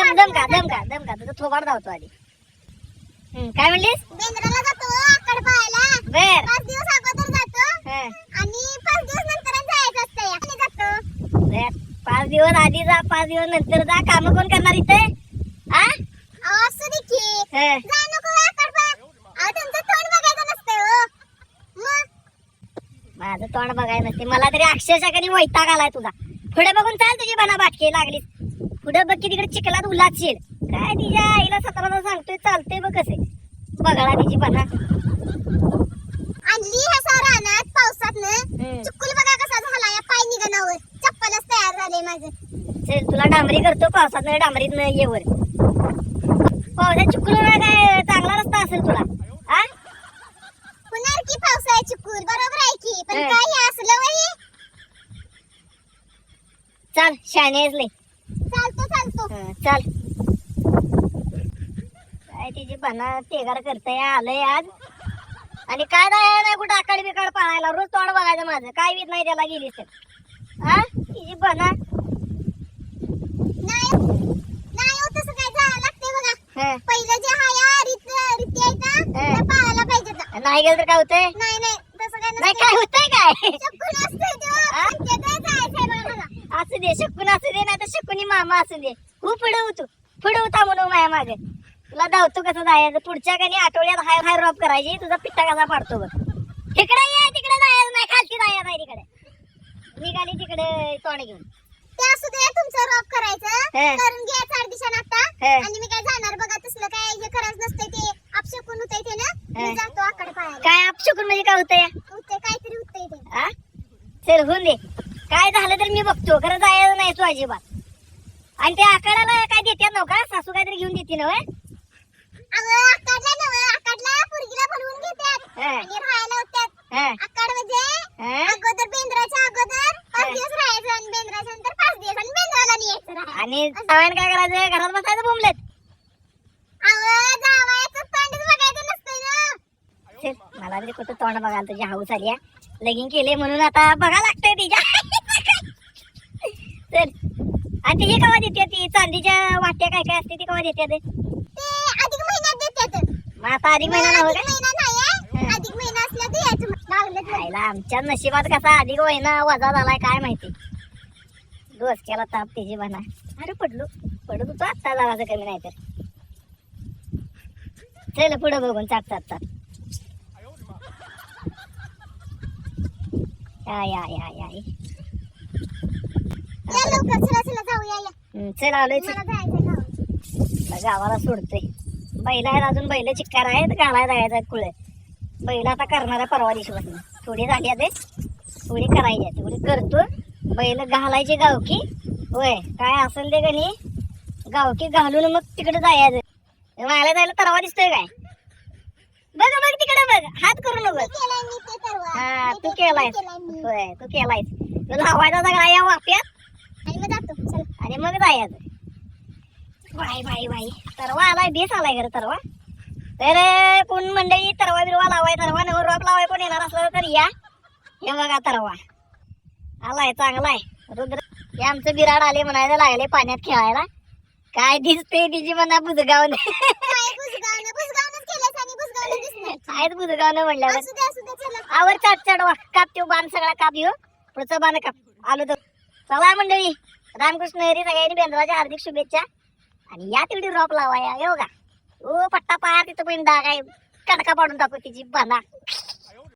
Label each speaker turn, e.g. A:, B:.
A: तुझं थोबाड धावतो आधी काय म्हणलीस
B: बेंद्राला जातो आकड पाहायला
A: बर
B: पाच दिवस अगोदर जातो आणि पाच दिवस नंतर जायचं असतं आणि जातो
A: बर. पाच दिवस आधी जा पाच दिवस नंतर जा. काम कोण करणार इथे? हा.
B: असू की
A: हा.
B: जा नको आकड पहा अहो तुमचं तोंड बघायचं नसतं हो मग
A: माझं तोंड बघायला नसते. मला तरी अक्षरशः कधी वैताग आलाय तुझा. पुढे बघून चाल तुझी बना बाटकी लागलीस पुढे बघ की तिकडे चिखलात उलाचशील काय तिच्या आईला सतराला सांगतोय चालतंय बघ कसे. बघाला तिची बना
B: आणली ह्या सा रानात पावसात. चिक्कुल बघा कसा झाला या पाय निघणावर चप्पलच तयार झाले माझं.
A: चल तुला डांबरी करतो पावसात डांबरीत ये वर. पावसात चुकलो काय चांगला रस्ता असेल तुला हा
B: पुन्हा की पावसाळ्यात चिक्कुल बरोबर आहे की पण
A: हं.
B: काय हे असलं वय
A: चाल आहेस लय.
B: चालतो चालतो
A: हं, चाल काय तिची बना तेगार करताय आलंय आज आणि काय नाही नाही कुठं आकाड बिकाड पाळायला रोज तोंड बघायचं माझं काय वित नाही त्याला गेलीस तर हा तिची बना
B: नाही नाही हो तसं काय बघा
A: हं,
B: पहिलं जे हाय या रीत रीती आहे ना
A: हं.
B: त्या पाळायला पाहिजे.
A: नाही गेलं तर काय होतंय
B: नाही नाही तसं काय
A: नाही
B: नसतं
A: काय होतंय काय
B: चिक्कुल असतंय तो.
A: हा?
B: पण ते काय जायचंय बघा मला.
A: असू दे शकून असू दे नाही तर शकुनी मामा असू दे. हो पुढे तू पुढे होता म्हणून माया मागे. तुला धावतो कसं जायचं? पुढच्या काही आठवड्यात हाय हाय रॉप करायची तुझा पिट्टा कसा पाडतो बघ. तिकडे ये तिकडे जायचं नाही खालती जायचं नाही तिकडे. निघाली तिकडे तोंड घेऊन.
B: ते असू दे तुमचं रॉप करायचं. करून घ्या चार दिवसांनी आता. आणि मी काय जाणार बघा तसलं काय हे करायचं नसतंय ते. अपशकून होतंय ते ना. मी. जातो आकडे पाहायला
A: काय शकून म्हणजे काय होतंय?
B: होतंय काहीतरी होतंय ते.
A: चल होऊन दे. काय झालं तर मी बघतो. खरं जायचं नाही तू अजिबात. आणि त्या आकाडाला काय देतात नव का? सासू काहीतरी घेऊन देते
B: नव. आणि म्हणजे
A: जावयानं काय करायचं? घरात बसायचं बोंबलेत. मला तरी कुठं तोंड बघायला तुझी हाऊस आली लगीन केले म्हणून आता बघा लागतंय तिच्या. चल आणि तिची कवा देते ती? चांदीच्या वाट्या काय काय असते ती कवा देते ते
B: ते अधिक महिन्यात देतात
A: मग आता अधिक महिना नव्हतं
B: अधिक
A: काय?
B: महिना नाही. अधिक महिना असला. लागलं
A: आमच्या नशिबात कसा अधिक महिना वजा झालाय काय माहिती? डोसक्याला ताप तिची म्हणा. अरे पडलो. पडत होतो आत्ता जावाचं कमी नाही तर. चल पुढं बघून चाट चाट या या या या.
B: चला चला जाऊया या
A: हम्म, चल आलोय चल.
B: मला जायचं गावात.
A: आता गावाला सोडतोय. बैल आहेत अजून बैल चिक्कार आहेत घालायला जायचं कुळे. बैल आता करणार आहे परवा दिवशीपासून. थोडी झाली आहे थोडी करायची आहे तेवढी करतो बैल घालायचे गावकी होय काय असेल ते गणी गावकी घालून मग तिकडे जायचं. मायला जायला तरवा दिसतोय काय? बघ बघ तिकडे बघ. हात करू नको.
B: मी केलाय मी ते परवा.
A: हा
B: मी
A: तू
B: केलाय मी.
A: होय तू केलायस. तू लावायचा सगळा या वाप्यात.
B: जातो चला.
A: आणि मग जायचं बाई बाई बाई तरवा आलाय बेस आलाय खरं तरवा. तर कोण मंडळी तरवा बिरवा लावाय तरवा नवर रॉप लावाय कोण येणार असलं तर या. हे बघा तरवा. आलाय चांगलाय. रुद्र हे आमचं बिराड आले म्हणायला लागले पाण्यात खेळायला. काय दिसते तिची म्हणा बुजगावने आहेत बुजगावने म्हणल्यावर. आवर चढ वा काप त्यो बाण सगळा काप येऊ पुढचं बाण काप. आलो तर. चला मंडळी. रामकृष्ण हरी सगळ्यांनी बेंद्राच्या हार्दिक शुभेच्छा. आणि या तेवढी रॉप लावा या हो का ओ पट्टा पाया तिथं पण डाग आहे. कडका पाडून टाकू तिची बना